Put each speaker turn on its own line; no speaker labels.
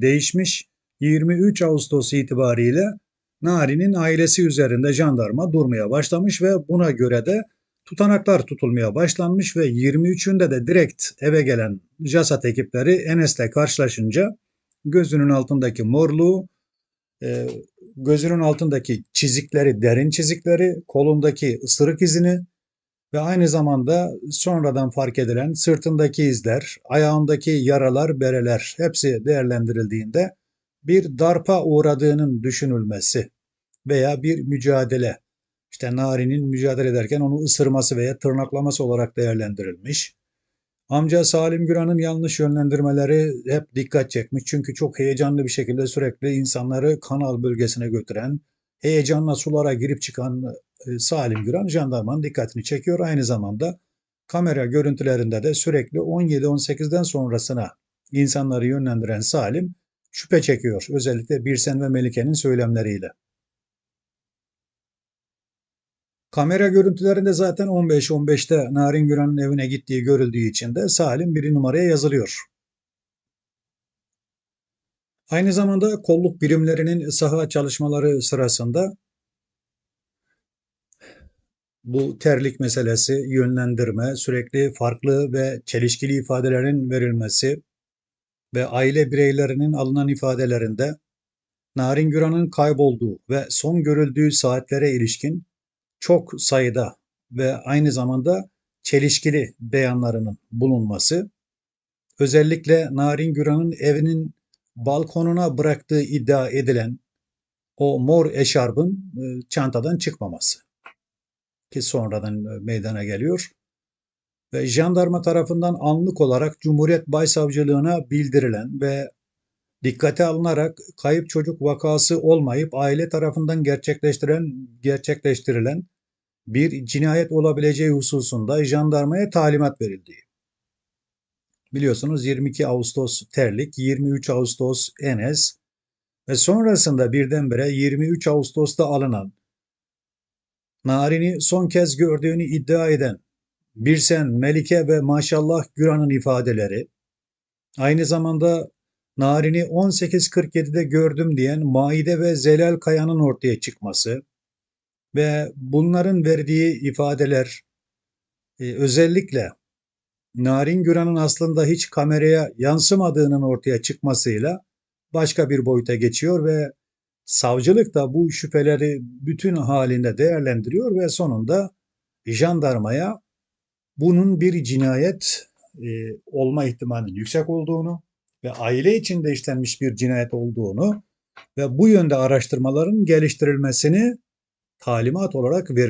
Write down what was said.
değişmiş. 23 Ağustos itibariyle Nari'nin ailesi üzerinde jandarma durmaya başlamış ve buna göre de tutanaklar tutulmaya başlanmış ve 23'ünde de direkt eve gelen JASAT ekipleri Enes'le karşılaşınca gözünün altındaki morluğu, e, gözünün altındaki çizikleri, derin çizikleri, kolundaki ısırık izini ve aynı zamanda sonradan fark edilen sırtındaki izler, ayağındaki yaralar, bereler hepsi değerlendirildiğinde bir darpa uğradığının düşünülmesi veya bir mücadele, işte Nari'nin mücadele ederken onu ısırması veya tırnaklaması olarak değerlendirilmiş. Amca Salim Güran'ın yanlış yönlendirmeleri hep dikkat çekmiş. Çünkü çok heyecanlı bir şekilde sürekli insanları kanal bölgesine götüren, heyecanla sulara girip çıkan e, Salim Güran jandarmanın dikkatini çekiyor. Aynı zamanda kamera görüntülerinde de sürekli 17-18'den sonrasına insanları yönlendiren Salim şüphe çekiyor. Özellikle Birsen ve Melike'nin söylemleriyle. Kamera görüntülerinde zaten 15-15'te Narin Güran'ın evine gittiği görüldüğü için de Salim bir numaraya yazılıyor. Aynı zamanda kolluk birimlerinin saha çalışmaları sırasında bu terlik meselesi, yönlendirme, sürekli farklı ve çelişkili ifadelerin verilmesi ve aile bireylerinin alınan ifadelerinde Narin Güran'ın kaybolduğu ve son görüldüğü saatlere ilişkin çok sayıda ve aynı zamanda çelişkili beyanlarının bulunması, özellikle Narin Güran'ın evinin balkonuna bıraktığı iddia edilen o mor eşarbın e, çantadan çıkmaması ki sonradan e, meydana geliyor ve jandarma tarafından anlık olarak Cumhuriyet Başsavcılığına bildirilen ve dikkate alınarak kayıp çocuk vakası olmayıp aile tarafından gerçekleştirilen gerçekleştirilen bir cinayet olabileceği hususunda jandarmaya talimat verildi. Biliyorsunuz 22 Ağustos Terlik, 23 Ağustos Enes ve sonrasında birdenbire 23 Ağustos'ta alınan Narin'i son kez gördüğünü iddia eden Birsen, Melike ve Maşallah Güran'ın ifadeleri, aynı zamanda Narin'i 18.47'de gördüm diyen Maide ve Zelal Kaya'nın ortaya çıkması ve bunların verdiği ifadeler e, özellikle Narin Güran'ın aslında hiç kameraya yansımadığının ortaya çıkmasıyla başka bir boyuta geçiyor ve savcılık da bu şüpheleri bütün halinde değerlendiriyor ve sonunda jandarmaya bunun bir cinayet e, olma ihtimalinin yüksek olduğunu ve aile içinde işlenmiş bir cinayet olduğunu ve bu yönde araştırmaların geliştirilmesini talimat olarak vermiş.